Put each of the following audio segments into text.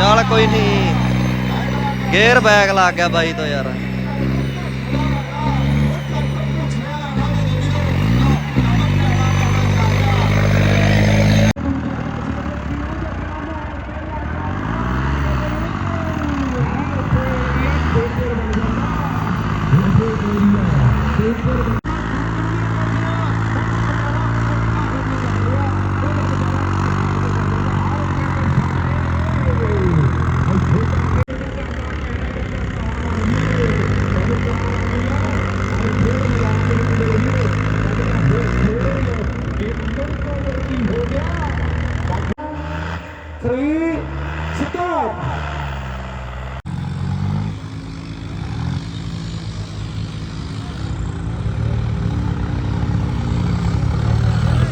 ਚੱਲ ਕੋਈ ਨਹੀਂ। ਗੇਅਰ ਬੈਗ ਲੱਗ ਗਿਆ ਬਾਈ ਤੋਂ ਯਾਰ three, stop.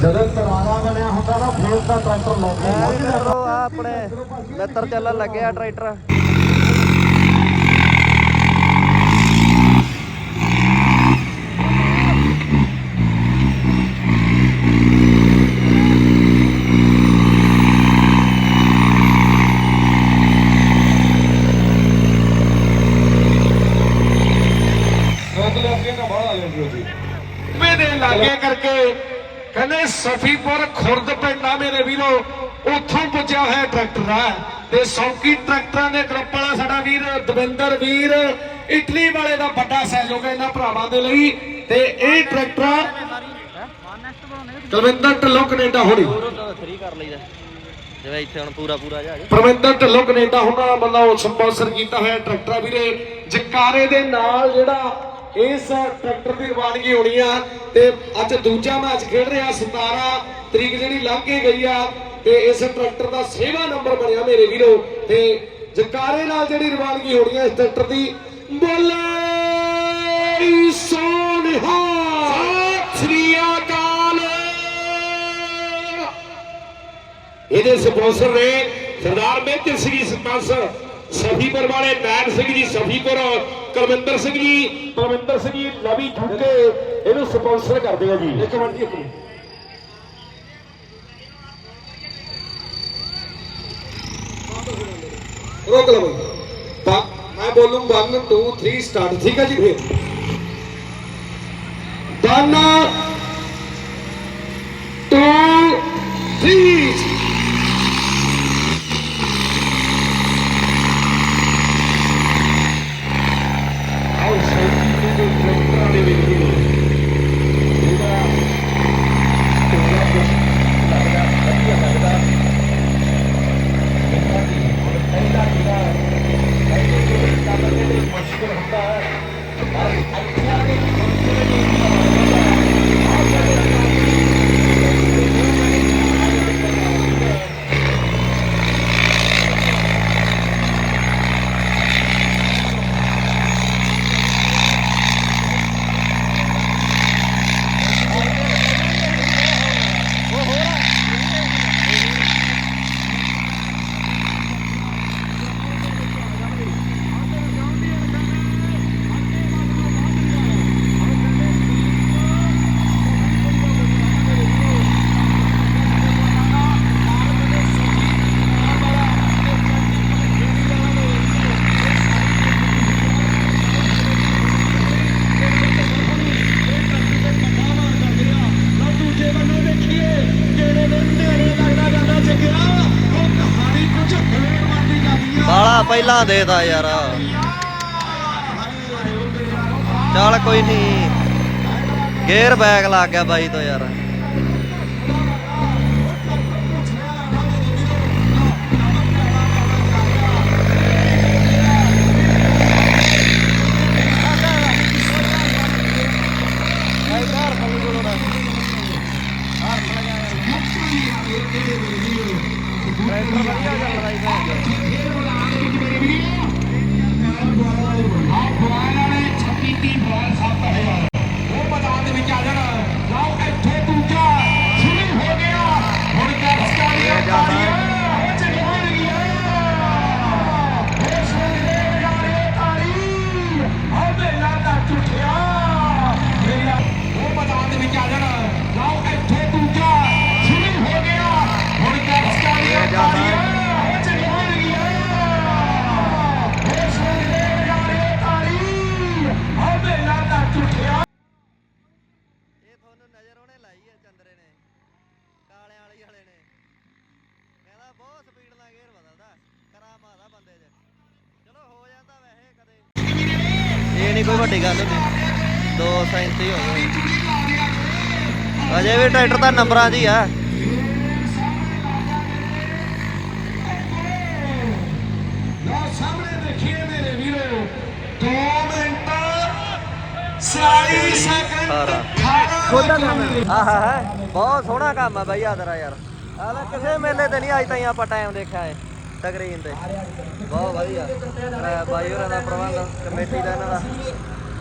ਜਦੋਂ ਤਰਾਰਾ ਬਣਿਆ ਹੁੰਦਾ ਨਾ ਫੇਰ ਤਾਂ ਟਰੈਕਟਰ ਲੋਕ ਮਿੱਤਰੋ ਆ ਆਪਣੇ ਮਿੱਤਰ ਚੱਲਣ ਲੱਗਿਆ ਟਰੈਕਟਰ ਮੇਰੇ ਲਾਗੇ ਕਰਕੇ ਕਹਿੰਦੇ ਸਫੀਪੁਰ ਖੁਰਦ ਪਿੰਡ ਮੇਰੇ ਵੀਰੋ ਉੱਥੋਂ ਪੁੱਜਿਆ ਹੋਇਆ ਟਰੈਕਟਰ ਆ। ਤੇ ਸੌਕੀ ਟਰੈਕਟਰਾਂ ਦੇ ਗਰੁੱਪ ਵਾਲਾ ਸਾਡਾ ਵੀਰ ਦਵਿੰਦਰ ਵੀਰ ਇਟਲੀ ਵਾਲੇ ਦਾ ਵੱਡਾ ਸਹਿਯੋਗ ਹੈ ਇਹਨਾਂ ਭਰਾਵਾਂ ਦੇ ਲਈ। ਤੇ ਇਹ ਟਰੈਕਟਰ ਕੁਲਵਿੰਦਰ ਢੱਲੋਂ ਕੈਨੇਡਾ ਹੋਣੀ। ਜਿਵੇਂ ਇੱਥੇ ਹੁਣ ਪੂਰਾ ਪੂਰਾ ਜਾ ਪਰਮਿੰਦਰ ਢੱਲੋਂ ਕੈਨੇਡਾ ਹੁਣਾਂ ਵੱਲੋਂ ਸਪਾਂਸਰ ਕੀਤਾ ਹੋਇਆ ਟਰੈਕਟਰ ਵੀਰੇ। ਜਕਾਰੇ ਦੇ ਨਾਲ ਜਿਹੜਾ ਇਸ ਟਰੈਕਟਰ ਦੀ ਰਵਾਨਗੀ ਹੋਣੀ ਆ ਤੇ ਅੱਜ ਦੂਜਾ ਮੈਚ ਖੇਡ ਰਿਹਾ 17 ਤਰੀਕ ਜਿਹੜੀ ਲੰਘ ਕੇ ਗਈ ਆ ਤੇ ਇਸ ਟਰੈਕਟਰ ਦਾ ਸੇਵਾ ਨੰਬਰ ਬਣਿਆ ਮੇਰੇ ਵੀਰੋ ਤੇ ਜਕਾਰੇ ਨਾਲ ਜਿਹੜੀ ਰਵਾਨਗੀ ਹੋਣੀ ਆ ਇਸ ਟਰੈਕਟਰ ਦੀ ਬੋਲੇ ਸੋਨਿਹਾ। ਸਤਿ ਸ੍ਰੀ ਅਕਾਲ। ਇਹਦੇ ਸਪਾਂਸਰ ਨੇ ਸਰਦਾਰ ਮੇਜਰ ਸਿੰਘ ਸਪਾਂਸਰ ਸਫੀਪੁਰ ਵਾਲੇ ਮੈਨ ਸਿੰਘ ਜੀ ਸਫੀਪੁਰ ਕੁਲਵਿੰਦਰ ਸਿੰਘ ਜੀ। ਕੁਲਵਿੰਦਰ ਸਿੰਘ ਜੀ ਲਵੀ ਠੁੱਕੇ ਇਹਨੂੰ ਸਪਾਂਸਰ ਕਰਦੇ ਆ ਜੀ। ਇੱਕ ਮਿੰਟ ਜੀ ਇੱਕ ਮਿੰਟ। ਰੋਕ ਲਓ ਬਈ ਤਾਂ ਮੈਂ ਬੋਲੂੰ 1 2 3 ਸਟਾਰਟ ਠੀਕ ਹੈ ਜੀ ਫਿਰ। 1 2 3 ਆਓ ਸ਼ੌਕੀ ਦੇ ਟਰੈਕਟਰਾਂ ਦੇ ਵਿੱਚ ਜਿਹੜਾ ਟੋਲਾ ਕੁਛ ਲੱਗਦਾ ਵਧੀਆ ਲੱਗਦਾ ਇਹਨਾਂ ਦੀ ਹੁਣ ਪਹਿਲਾ ਜਿਹੜਾ ਪਹਿਲੇ ਜਿਹੜੇ ਕੰਮ ਜਿਹੜੇ ਮੁਸ਼ਕਲ ਹੁੰਦਾ ਹੈ ਪਰ ਅੱਛਾ ਦੇ ਦੂਜੇ ਬੰਨੇ ਦੇਖੀਏ ਜਿਹੜੇ ਦੇ ਨੇੜੇ ਲੱਗਦਾ ਜਾਂਦਾ ਚੱਕਿਆ ਉਹ ਕਹਾਣੀ ਕੁਝ ਹੋਰ ਬਣਦੀ ਜਾਂਦੀ ਆ ਬਾਲਾ ਪਹਿਲਾਂ ਦੇਦਾ ਯਾਰ। ਚੱਲ ਕੋਈ ਨਹੀਂ ਗੇਅਰ ਬੈਗ ਲੱਗ ਗਿਆ ਬਾਈ ਤੋਂ ਯਾਰ। 237 ਹੋ ਗਏ ਅਜੇ ਵੀ ਟਰੈਕਟਰ ਤਾਂ ਨੰਬਰਾਂ ਹੀ ਆ। ਲਓ ਸਾਹਮਣੇ ਦੇਖੀਏ ਮੇਰੇ ਵੀਰੋ। 2 ਮਿੰਟ 40 ਸੈਕਿੰਡ ਸਾਰਾ। 18 ਕੰਮ ਆਹਾ ਹੈ ਬਹੁਤ ਸੋਹਣਾ ਕੰਮ ਆ ਬਾਈ ਆਦਰਾ ਯਾਰ। ਆ ਕਿਸੇ ਮੇਲੇ ਤੇ ਨਹੀਂ ਅੱਜ ਤਾਈਂ ਆਪਾਂ ਟਾਈਮ ਦੇਖਿਆ ਏ ਸਕਰੀਨ ਤੇ। ਬਹੁਤ ਵਧੀਆ। ਬਾਈ ਹੋਰਾਂ ਦਾ ਪ੍ਰਬੰਧ ਕਮੇਟੀ ਦਾ ਇਹਨਾਂ ਦਾ।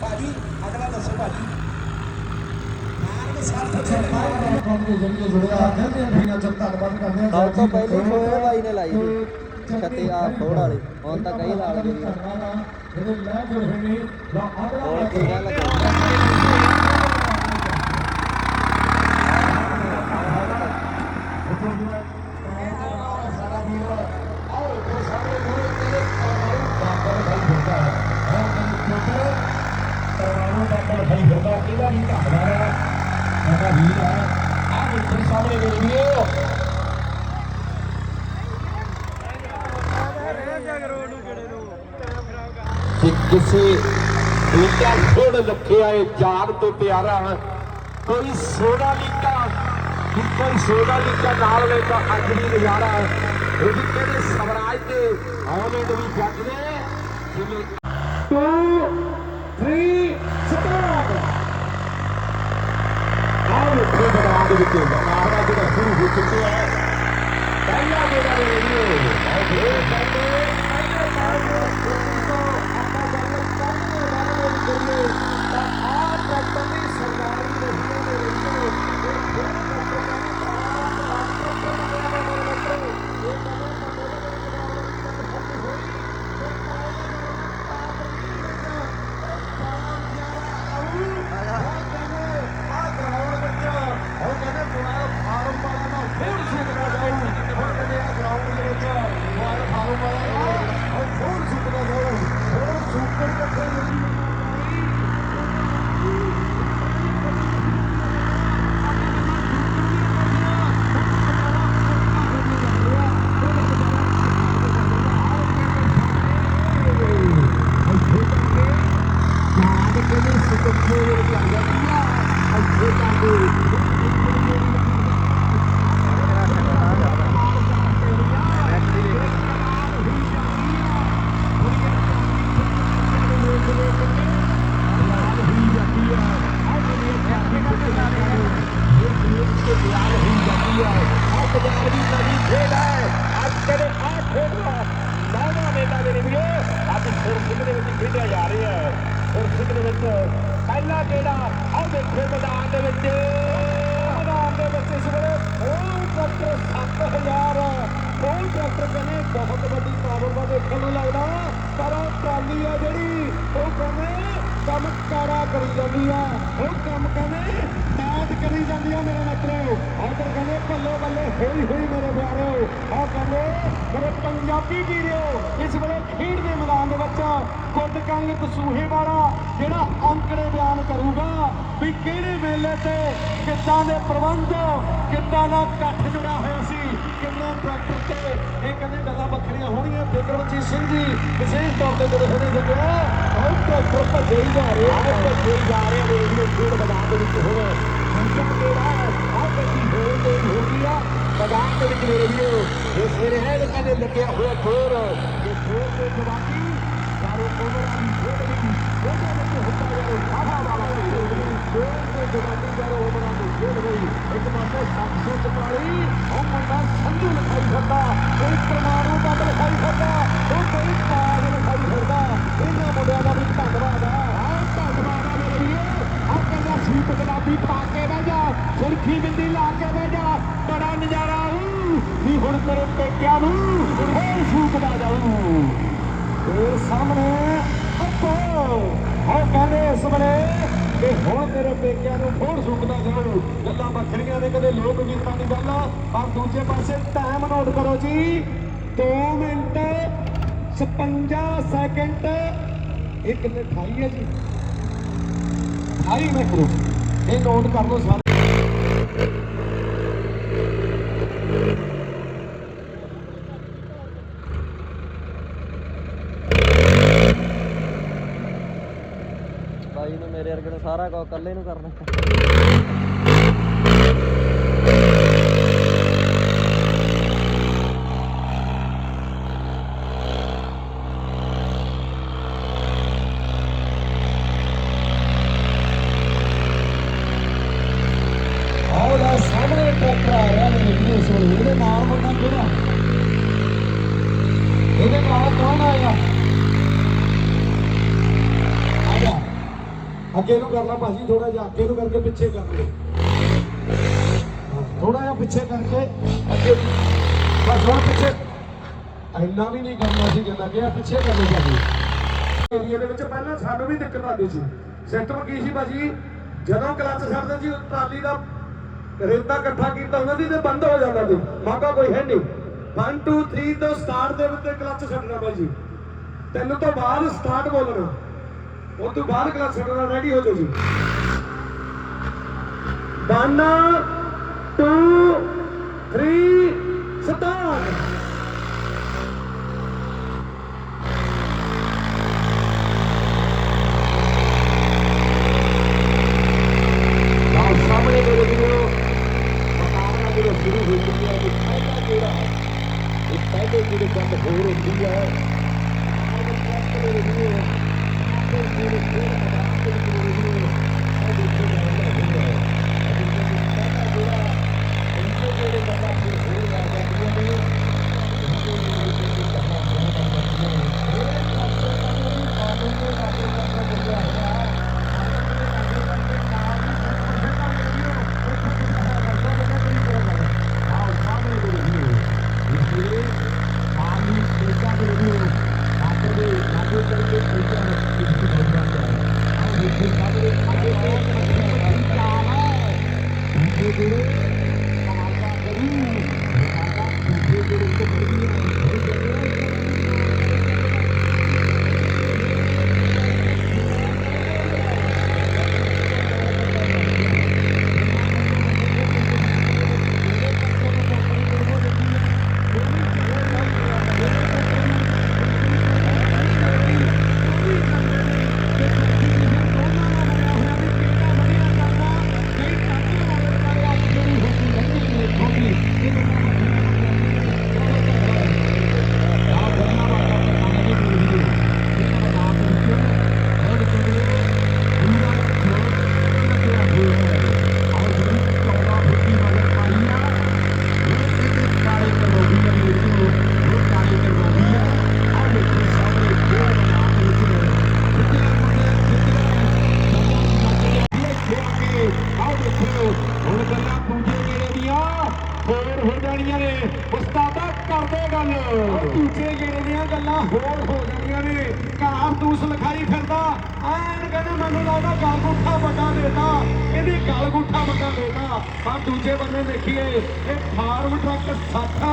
ਭਾਜੀ ਅਗਲਾ ਦੱਸੋ ਭਾਜੀ। ਸਭ ਤੋਂ ਪਹਿਲੀ ਖੋਏ ਬਾਈ ਨੇ ਲਾਈ ਸੀ ਛੱਤੀ ਆ ਫੋੜ ਵਾਲੀ। ਹੁਣ ਤਾਂ ਕਈ ਲਾ ਲਏ ਜਿਹੜੇ ਲੈ ਜੁੜ ਰਹੇ ਨੇ ਲਓ ਹੋਰ ਕੀ ਗੱਲ ਕਰ ਕਿ ਕਿਸੇ ਦੂਜਾ ਛੋੜ ਲੱਖਿਆ ਏ ਜਾਨ ਤੋਂ ਪਿਆਰਾ ਕੋਈ ਸੋਨਾ ਲੀਕਾ ਕੋਈ ਸੋਨਾ ਲੀਕਾ ਨਾਲ ਵੇ ਤਾਂ ਅੱਜ ਵੀ ਨਜ਼ਾਰਾ ਉਹ ਵੀ ਕਿਹੜੇ ਸਵਰਾਜ ਤੇ ਆਉਣੇ ਨੂੰ ਵੀ ਜੱਜ ਨੇ? ਜਿਵੇਂ 2 3 ਸਟਾਰਟ ਆਹ ਦੇ ਵਿੱਚ ਮੁਕਾਬਲਾ ਜਿਹੜਾ ਸ਼ੁਰੂ ਹੋ ਚੁੱਕਿਆ ਹੈ। ਪਹਿਲਾ ਜਿਹੜਾ ਰੇਡੀਓ ਇਹ ਕਹਿੰਦੇ ਪਹਿਲੇ ਸਾਲ ਦੇ ਤੋਂ ਆਪਾਂ ਗੱਲ ਕਰਨੇ ਵਾਲੇ ਕਰੀਏ ਤਾਂ ਆਹ ਟਰੈਕਟਰ ਦੀ ਸਰਕਾਰੀ ਰੇਡੀਓ ਦੇ ਵਿੱਚ ਇਹ ਫਿਰ ਪਹਿਲਾ ਜਿਹੜਾ ਆਹ ਦੇਖੋ ਮੈਦਾਨ ਦੇ ਵਿੱਚ ਮੈਦਾਨ ਦੇ ਵਿੱਚ ਇਸ ਵੇਲੇ ਉਹ ਟਰੈਕਟਰ 7000 ਉਹ ਟਰੈਕਟਰ ਕਹਿੰਦੇ ਬਹੁਤ ਵੱਡੀ ਪਾਵਰ ਦਾ ਦੇਖਣ ਨੂੰ ਲੱਗਦਾ ਪਰ ਉਹ ਟਰਾਲੀ ਆ ਜਿਹੜੀ ਉਹ ਕਹਿੰਦੇ ਕੰਮ ਕਾਰਾ ਕਰੀ ਜਾਂਦੀ ਆ ਉਹ ਕੰਮ ਕਹਿੰਦੇ ਬਾਤ ਕਰੀ ਜਾਂਦੀ ਆ ਮੇਰੇ ਮਿੱਤਰੋ ਆਦਰ ਕਹਿੰਦੇ ਬੱਲੇ ਬੱਲੇ ਹੋਈ ਮੇਰੇ ਪਿਆਰੋ। ਆ ਕਹਿੰਦੇ, ਮੇਰੇ ਪੰਜਾਬੀ ਵੀਰੋ, ਇਸ ਵੇਲੇ ਖੇਡ ਦੇ ਮੈਦਾਨ ਦੇ ਵਿੱਚ ਕੁੱਟ ਕੰਗ ਦਸੂਹੇ ਵਾਲਾ ਜਿਹੜਾ ਅੰਕੜੇ ਬਿਆਨ ਕਰੂਗਾ ਵੀ ਕਿਹੜੇ ਮੇਲੇ ਤੇ ਕਿੱਦਾਂ ਦੇ ਪ੍ਰਬੰਧ, ਕਿੱਦਾਂ ਦਾ ਇਕੱਠ ਜੁੜਾ ਹੋਇਆ ਸੀ, ਕਿੰਨਾ ਟਰੈਕਟਰ ਤੇ ਇਹ ਕਹਿੰਦੇ ਗੱਲਾਂ ਵੱਖਰੀਆਂ ਹੋਣੀਆਂ। ਬਿਕਰਮਜੀਤ ਸਿੰਘ ਜੀ ਵਿਸ਼ੇਸ਼ ਤੌਰ ਤੇ ਜਿਹੜੇ ਹੋਣੇ ਜਗਿਆ ਉਹ ਟਰੈਕਟਰ ਭੱਜੇ ਹੀ ਜਾ ਰਹੇ ਆ ਭੱਜੇ ਜਾ ਰਹੇ ਨੇ ਇਹ ਖੇਡ ਮੈਦਾਨ ਦੇ ਵਿੱਚ ਹੁਣ। ਜਿਹੜਾ ਆ ਗੱਡੀ ਹੋਣ ਦੇ ਹੋ ਗਈ ਆ। ਮੈਦਾਨ ਦੇ ਵਿੱਚ ਮੇਰੇ ਵੀਰੋ ਇਹ ਸਵੇਰੇ ਹੈ ਕਹਿੰਦੇ ਲੱਗਿਆ ਹੋਇਆ ਖੋਰ। ਇਹ ਖੋਰ ਦੇ ਜਵਾਬੀ ਚਾਰੋਂ ਕੋਵਰਾਂ ਦੀ ਖੇਡ ਵਿੱਚ ਉਹਦੇ ਵਿੱਚ ਹੁੰਦਾ ਜਾਵੇ ਸਾਹਾ ਵਾਲਾ ਖੋਰ ਦੇ ਜਵਾਬੀ ਚਾਰੋਂ ਕੋਵਰਾਂ ਦੀ ਖੇਡ ਗਈ ਇੱਕ ਪਾਸੇ 744 ਉਹ ਮੁੰਡਾ ਸੰਧੂ ਲਿਖਾਈ ਫਿਰਦਾ। ਕੋਈ ਪਰਮਾਣੂ ਬੰਦ ਲਿਖਾਈ ਫਿਰਦਾ। ਉਹ ਕੋਈ ਕਾਗ ਲਿਖਾਈ ਫਿਰਦਾ। ਇਹਨਾਂ ਮੁੰਡਿਆਂ ਦਾ ਵੀ ਧੰਨਵਾਦ ਆ। ਆਹ ਧੰਨਵਾਦ ਆ ਮੇਰੇ ਵੀਰੋ ਆ ਕਹਿੰਦਾ ਸੀਟ ਗੁਲਾਬੀ ਪਾ ਕੇ ਬਹਿ ਜਾ। ਸੁਰਖੀ ਬਿੰਦੀ ਲਾ ਕੇ ਬਹਿ ਜਾ ਬੜਾ ਨਜ਼ਾਰਾ ਆਊ ਵੀ ਹੁਣ ਤੇਰੇ ਪੇਕਿਆਂ ਨੂੰ? ਹੋਰ ਫੂਕਦਾ ਜਾਊ। ਇਹ ਸਾਹਮਣੇ ਅੱਪੋ ਉਹ ਕਹਿੰਦੇ ਇਸ ਵੇਲੇ ਕਿ ਹੁਣ ਤੇਰੇ ਪੇਕਿਆਂ ਨੂੰ? ਫੋੜ ਸੁੱਕਦਾ ਜਾਊ। ਗੱਲਾਂ ਵੱਖਰੀਆਂ ਨੇ ਕਦੇ ਲੋਕ ਗੀਤਾਂ ਦੀ ਗੱਲ ਆ, ਪਰ ਦੂਜੇ ਪਾਸੇ ਟਾਈਮ ਨੋਟ ਕਰੋ ਜੀ। 2 ਮਿੰਟ 56 ਸੈਕਿੰਡ ਇੱਕ ਕਿੰਨੇ 28 ਹੈ ਜੀ। 28 ਮਿੰਟ ਰੁਕ। ਇਹ ਨੋਟ ਕਰ ਲਓ ਸਾਰੇ ਤੇਰੇ ਵਰਗੇ ਨੂੰ ਸਾਰਾ ਕੁਝ ਇਕੱਲੇ ਨੂੰ ਕਰਨਾ ਆਹ ਲੈ ਸਾਹਮਣੇ ਟਰੈਕਟਰ ਆ ਰਿਹਾ ਨੇ ਵੀਡੀਓ ਸੋਲ ਇਹਦੇ ਨਾਲ ਮੁੰਡਾ ਕਿਹੜਾ ਇਹਦੇ ਨਾਲ ਕੌਣ ਆਇਆ ਆ ਜਾ ਅੱਗੇ ਨੂੰ ਕਰ ਭਾਜੀ ਥੋੜਾ ਜਿਹਾ ਅੱਗੇ ਨੂੰ ਕਰਕੇ ਪਿੱਛੇ ਕਰ ਲਓ ਥੋੜਾ ਜਿਹਾ ਪਿੱਛੇ ਕਰਕੇ ਅੱਗੇ ਬਸ ਹੁਣ ਪਿੱਛੇ। ਇੰਨਾ ਵੀ ਨਹੀਂ ਕਰਨਾ ਸੀ ਜਿੰਨਾ ਕਿ ਪਿੱਛੇ ਕਰ ਲਓ ਏਰੀਆ ਦੇ ਵਿੱਚ ਪਹਿਲਾਂ ਸਾਨੂੰ ਵੀ ਦਿੱਕਤ ਆਉਂਦੀ ਸੀ। ਸਿਸਟਮ ਕੀ ਸੀ ਭਾਜੀ? ਜਦੋਂ ਕਲੱਚ ਛੱਡਦੇ ਸੀ ਟਰਾਲੀ ਦਾ ਰੇਤਾ ਇਕੱਠਾ ਕੀਤਾ, ਉਹਨਾਂ ਦੀ ਤੇ ਬੰਦ ਹੋ ਜਾਂਦਾ ਸੀ। ਮਾਗਾ ਕੋਈ ਹੈ ਨਹੀਂ। 1 2 3 ਤੋਂ ਸਟਾਰਟ ਦੇ ਉੱਤੇ ਕਲੱਚ ਛੱਡਣਾ ਭਾਜੀ। ਤਿੰਨ ਤੋਂ ਬਾਅਦ ਸਟਾਰਟ ਬੋਲਣਾ। ਉਹ ਤੋਂ ਬਾਅਦ ਕਲੱਚ ਛੱਡਣਾ ਰੈਡੀ ਹੋ ਜਾਓ ਜੀ। 1 2 3 ਸਟਾਰਟ ਜਿਹੜੇ ਬੰਦ ਹੋ ਰਹੀ ਹੈ ਅਜੇ ਤੱਕ ਪਹਿਲਾ ਜਿਹੜਾ ਇਹਨਾਂ ਜਿਹੜੇ ਬੰਦਾ ਫਿਰ ਹੋ ਰਿਹਾ ਜਾਂਦੀਆਂ ਨੇ ਆਓ ਦੇਖੋ ਹੁਣ ਗੱਲਾਂ ਦੂਜੇ ਗੇੜੇ ਦੀਆਂ ਹੋਰ ਹੋ ਜਾਣੀਆਂ ਨੇ ਉਸਤਾਦਾ ਕਰਦੇ ਗੱਲ ਦੂਜੇ ਗੇੜੇ ਦੀਆਂ ਗੱਲਾਂ ਹੋਰ ਹੋ ਜਾਣੀਆਂ ਨੇ ਘਰ ਦੂਸ ਲਿਖਾਈ ਫਿਰਦਾ ਐਨ ਕਹਿੰਦੇ ਮੈਨੂੰ ਵੱਡਾ ਦੇਤਾ ਇਹਦੀ ਗਲ ਵੱਡਾ ਦੇਤਾ ਪਰ ਦੂਜੇ ਬੰਨੇ ਦੇਖੀਏ ਇਹ ਫਾਰਮ ਟਰੱਕ ਸਾਥਾ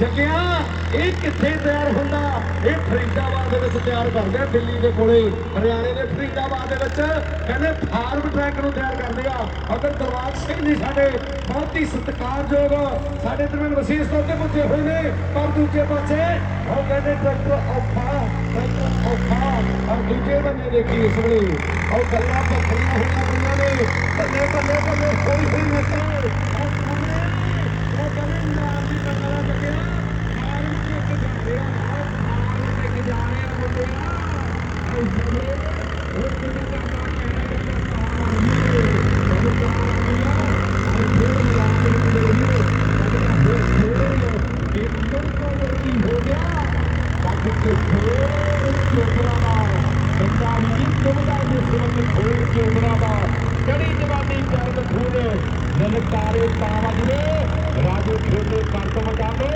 ਜੱਗਿਆ ਇਹ ਕਿੱਥੇ ਤਿਆਰ ਹੁੰਦਾ ਇਹ ਫਰੀਦਾਬਾਦ ਦੇ ਵਿੱਚ ਤਿਆਰ ਕਰਦੇ ਆ ਦਿੱਲੀ ਦੇ ਕੋਲੇ ਹਰਿਆਣੇ ਦੇ ਫਰੀਦਾਬਾਦ ਦੇ ਵਿੱਚ ਕਹਿੰਦੇ ਫਾਰਮ ਟਰੱਕ ਨੂੰ ਤਿਆਰ ਕਰਦੇ ਆ ਅਗਰ ਦਰਵਾਜ ਸਿੰਘ ਜੀ ਸਾਡੇ ਬਹੁਤ ਹੀ ਸਤਿਕਾਰਯੋਗ ਸਾਡੇ ਦਰਮਿਆਨ ਵਿਸ਼ੇਸ਼ ਤੌਰ ਤੇ ਪੁੱਜੇ ਹੋਏ ਨੇ ਪਰ ਦੂਜੇ ਪਾਸੇ ਉਹ ਕਹਿੰਦੇ ਟਰੈਕਟਰ ਔਖਾ ਔਰ ਦੂਜੇ ਬੰਨੇ ਦੇਖੀ ਇਸ ਵੇਲੇ ਉਹ ਗੱਲਾਂ ਭੱਖੀਆਂ ਹੋਈਆਂ ਪਈਆਂ ਨੇ। ਬੱਲੇ ਬੱਲੇ ਬੱਲੇ ਕੋਈ ਹੋਈ ਮਿੱਤਰ ਉਹ ਕਹਿੰਦੇ ਉਹ ਕਹਿੰਦੇ ਨਾਮ ਦੀ ਬੰਦਾ ਲੱਗਿਆ ਫਾਰਮ ਟਰੱਕ ਜਾਂਦੇ ਆ ਫਾਰਮ ਲੈ ਕੇ ਜਾ ਰਹੇ ਆ ਮੁੰਡੇ ਆ ਇਸ ਵੇਲੇ ਉਹ ਕਿਹਨੂੰ ਕਰਦਾ ਕਹਿਣਾ ਕੜੀ ਜਵਾਨੀ ਚਰਨ ਖੂਨ ਲਲਕਾਰੇ ਪਾਵਜਦੇ ਰਾਜੇ ਖੇਲੇ ਕਰਤ ਮਜਾਵੇ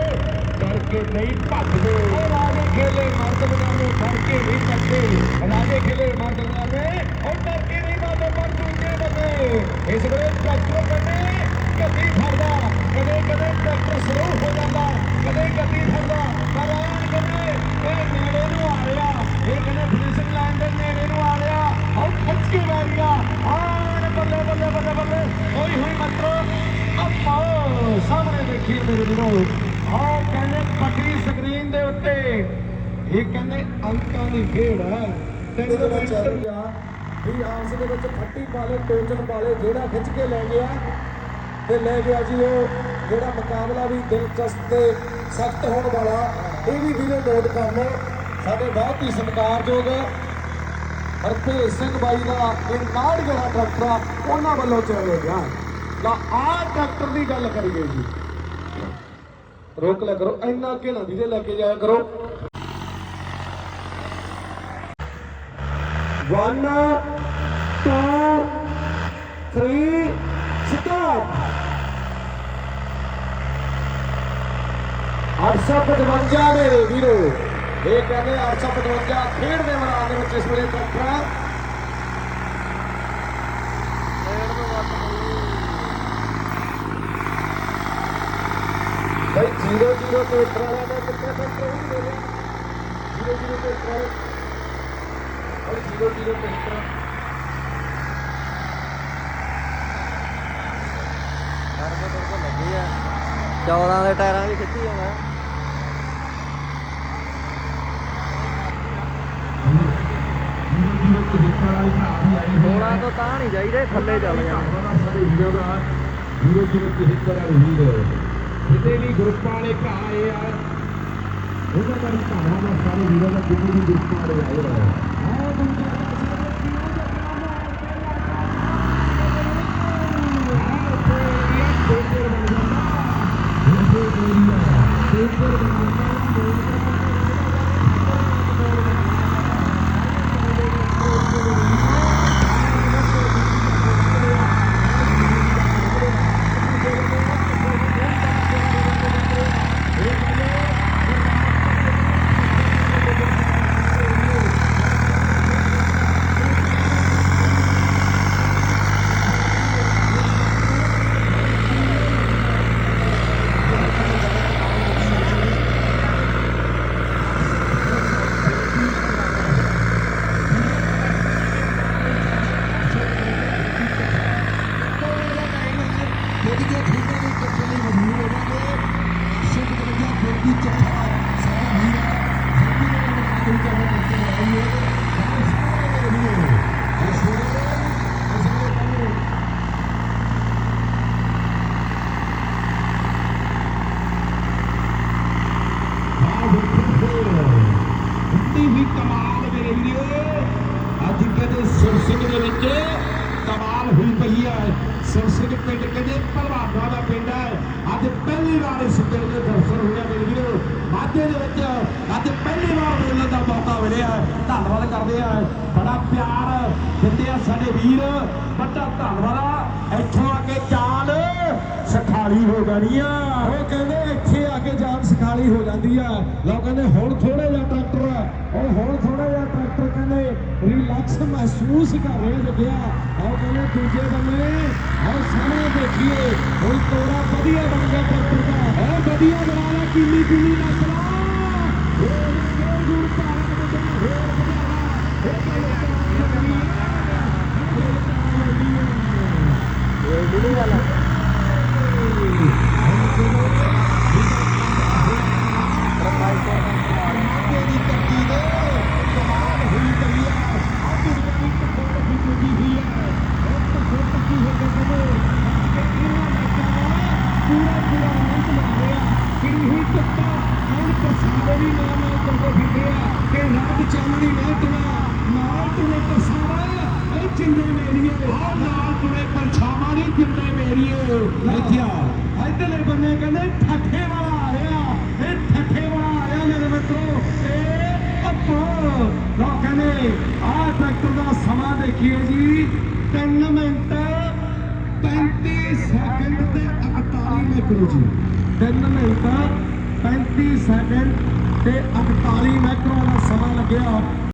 ਕਰਕੇ ਨਹੀਂ ਭੱਜਦੇ ਉਹ ਰਾਜੇ ਖੇਲੇ ਮਰਦ ਬਜਾਵੇ ਕਰਕੇ ਨਹੀਂ ਭੱਜਦੇ ਰਾਜੇ ਖੇਲੇ ਮਰਦ ਬਜਾਵੇ ਉਹ ਕਰਕੇ ਨਹੀਂ ਭੱਜਦੇ ਪਰ ਦੂਜੇ ਬੰਦੇ ਇਸ ਵੇਲੇ ਟਰੈਕਟਰ ਕਹਿੰਦੇ ਗੱਡੀ ਫੜਦਾ ਕਦੇ ਕਦੇ ਟਰੈਕਟਰ ਸਲੋ ਹੋ ਜਾਂਦਾ ਕਦੇ ਗੱਡੀ ਫੜਦਾ ਪਰ ਐਨ ਕਹਿੰਦੇ ਇਹ ਨੇੜੇ ਨੂੰ ਆ ਰਿਹਾ ਇਹ ਕਹਿੰਦੇ ਫਿਨਿਸ਼ਿੰਗ ਲਾਈਨ ਦੇ ਨੇੜੇ ਨੂੰ ਆ ਕੇ ਲੈ ਗਿਆ ਆਣ ਬੱਲੇ ਬੱਲੇ ਬੱਲੇ ਬੱਲੇ। ਹੋਈ ਹੋਈ ਮਤਰੋ। ਸਾਹਮਣੇ ਦੇਖੀ ਮੇਰੇ ਵੀਰੋ। ਆਹ ਕਹਿੰਦੇ ਪੱਟੀ ਸਕਰੀਨ ਦੇ ਉੱਤੇ। ਇਹ ਕਹਿੰਦੇ ਅੰਕਾਂ ਦੀ ਖੇਡ ਹੈ। ਤਿੰਨ ਮਿੰਟ ਵੀ ਆਪਸ ਦੇ ਵਿੱਚ ਫੱਟੀ ਪਾਲੇ ਟੋਚਨ ਪਾਲੇ ਜਿਹੜਾ ਖਿੱਚ ਕੇ ਲੈ ਗਿਆ ਤੇ ਲੈ ਗਿਆ ਜੀ ਉਹ। ਜਿਹੜਾ ਮੁਕਾਬਲਾ ਵੀ ਦਿਲਚਸਪ ਤੇ ਸਖਤ ਹੋਣ ਵਾਲਾ ਇਹ ਵੀ ਵੀਰੇ ਨੋਟ ਕਰ ਲਓ। ਸਾਡੇ ਬਹੁਤ ਹੀ ਸਤਿਕਾਰਯੋਗ ਹਰਪ੍ਰੀਤ ਸਿੰਘ ਬਾਈ ਦਾ ਇਹ ਨਾੜ ਜਿਹੜਾ ਟਰੈਕਟਰ ਆ, ਉਹਨਾਂ ਵੱਲੋਂ ਚਲਾਇਆ ਗਿਆ। ਨਾ ਆਹ ਟਰੈਕਟਰ ਦੀ ਗੱਲ ਕਰੀਏ ਜੀ। ਰੋਕ ਲਿਆ ਕਰੋ, ਇੰਨਾ ਅੱਗੇ ਨਾ ਵੀਰੇ ਲੈ ਕੇ ਜਾਇਆ ਕਰੋ। 1 2 3 ਸਟਾਪ 855 ਮੇਰੇ ਵੀਰੋ। ਇਹ ਕਹਿੰਦੇ 855 ਖੇਡ ਦੇ ਖੇਡਦੇ ਦੇ ਵਿੱਚ ਇਸ ਵੇਲੇ ਟਰੈਕਟਰ ਹੈ ਭਾਈ 0 0 ਤੇ ਟਰੈਕਟਰ ਹੀ ਦੇ 0 0 ਤੇ ਟਰਾਲਾ ਔਰ 0 0 ਤੇ ਟਰਾਲਾ ਟਰਬੋ ਆ। 14 ਦੇ ਟਾਇਰਾਂ ਵੀ ਖਿੱਚੀ 16 ਤੋਂ ਤਾਂ ਨਹੀਂ ਜਾਈਦੇ ਥੱਲੇ ਚੱਲ ਜਾਣਾ ਜੀਰੋ ਜੀਰੋ ਤਿਹੱਤਰ ਰਹੀਦ ਜਿਤੇ ਵੀ ਗਰੁੱਪਾਂ ਨੇ ਘਾ ਆਏ ਆ ਉਹਨਾਂ ਦਾ ਵੀ ਘਾਵਾਂ ਦਾ ਸਾਰੇ ਵੀਰਾਂ ਦਾ ਜਿੰਨੇ ਵੀ ਗਰੁੱਪਾਂ ਵਾਲੇ ਆਏ ਰਹੇ ਆ ਪੇਪਰ ਬਣ ਜਾਂਦਾ ਪੇਪਰ ਬਣ ਜਾਂਦਾ ਵੀ ਕਮਾਲ ਮੇਰੇ ਵੀਰੋ। ਅੱਜ ਕਹਿੰਦੇ ਸੁਰਸਿੰਘ ਦੇ ਵਿੱਚ ਕਮਾਲ ਹੋਈ ਪਈ ਹੈ। ਸੁਰਸਿੰਘ ਪਿੰਡ ਕਹਿੰਦੇ ਭਲਵਾਨਾਂ ਦਾ ਪਿੰਡ ਹੈ। ਅੱਜ ਪਹਿਲੀ ਵਾਰ ਇਸ ਪਿੰਡ ਦੇ ਦਰਸ਼ਨ ਹੋਇਆ ਮੇਰੇ ਵੀਰੋ। ਮਾਝੇ ਦੇ ਵਿੱਚ ਅੱਜ ਪਹਿਲੀ ਵਾਰ ਬੋਲਣ ਦਾ ਮੌਕਾ ਮਿਲਿਆ ਧੰਨਵਾਦ ਕਰਦੇ ਆ ਬੜਾ ਪਿਆਰ ਦਿੰਦੇ ਆ ਸਾਡੇ ਵੀਰ। ਵੱਡਾ ਧੰਨਵਾਦ ਆ। ਇੱਥੋਂ ਆ ਕੇ ਚਾਲ ਸਖਾਲੀ ਹੋ ਜਾਣੀ ਆ। ਉਹ ਕਹਿੰਦੇ ਇੱਥੇ ਆ ਕੇ ਜਾਨ ਸਖਾਲੀ ਹੋ ਜਾਂਦੀ ਆ। ਲੋਕ ਕਹਿੰਦੇ ਹੁਣ ਥੋੜਾ ਜਿਹਾ ਟਰੈਕਟਰ ਆ ਉਹ ਥੋੜਾ ਜਿਹਾ ਟਰੈਕਟਰ ਕਹਿੰਦੇ ਰਿਲੈਕਸ ਮਹਿਸੂਸ ਕਰ ਰਿਹਾ ਲੱਗਿਆ ਉਹ ਕਹਿੰਦੇ ਦੂਜੇ ਬੰਨੇ ਆਹ ਸਾਹਮਣੇ ਦੇਖੀਏ। ਹੁਣ ਤੋੜਾ ਵਧੀਆ ਬਣ ਗਿਆ ਟਰੈਕਟਰ ਦਾ। ਹੈ ਵਧੀਆ ਬਣਾ ਲਿਆ, ਕਿੰਨੀ ਕਿੰਨੀ ਨਾ ਹੋਰ ਜੋਰ ਜੋਰ ਪਾਰਾ ਦੇ। ਹੋਰ ਵਧਾਵਾ ਇਹ ਕਹਿੰਦੇ ਇਹ ਜਿਹੜੀ ਗੱਲ ਆ ਤੇਰੀ ਧਰਤੀ ਦੇ ਕਮਾਲ ਹੋਈ ਪਈ ਆ ਅੱਜ ਜਿਹੜੀ ਟੱਕਰ ਦੀ ਚੁਗੀ ਹੋਈ ਹੈ ਉਹ ਤਾਂ ਪੱਕੀ ਹੋ ਗਈ ਕਦੇ ਇਹਨਾਂ ਮੈਚਾਂ ਦਾ ਪੂਰਾ ਪੂਰਾ ਆਨੰਦ ਲੈ ਰਿਹਾ ਕਿਹੜੀ ਹੋਈ ਟੱਕਾ ਹੁਣ ਪਰਸਾਵੇ ਵੀ ਨਾਲ ਨਾਲ ਕਰਦੇ ਫਿਰਦੇ ਆ ਕਿ ਰਾਤ ਚਾਨਣੀ ਨਾ ਟੁਣਾ ਨਾਲ ਟੁਣੇ ਪਰਸਾਵਾ ਇਹ ਚਿੰਦੇ ਮੇਰੀਏ ਆ ਨਾਲ ਟੁਣੇ ਪਰਛਾਵਾਂ ਨਹੀਂ ਚਿੰਦੇ ਮੇਰੀਏ ਇੱਥੇ ਆ ਇੱਧਰਲੇ ਬੰਨੇ ਕਹਿੰਦੇ ਠੱਠੇ ਵਾਲਾ ਆ ਰਿਹਾ ਇਹ ਠੱਠੇ ਵਾਲਾ ਆਇਆ ਮੇਰੇ ਮਿੱਤਰੋ ਇਹ ਅੱਪੋ ਲੋ ਕਹਿੰਦੇ, ਆਹ ਟਰੈਕਟਰ ਦਾ ਸਮਾਂ ਦੇਖੀਏ ਜੀ 3 ਮਿੰਟ 35 ਸੈਕਿੰਡ ਤੇ 41 ਮਾਈਕਰੋ ਜੀ 3 ਮਿੰਟ 35 ਸੈਕਿੰਡ ਤੇ 41 ਮਾਈਕਰੋ ਦਾ ਸਮਾਂ ਲੱਗਿਆ।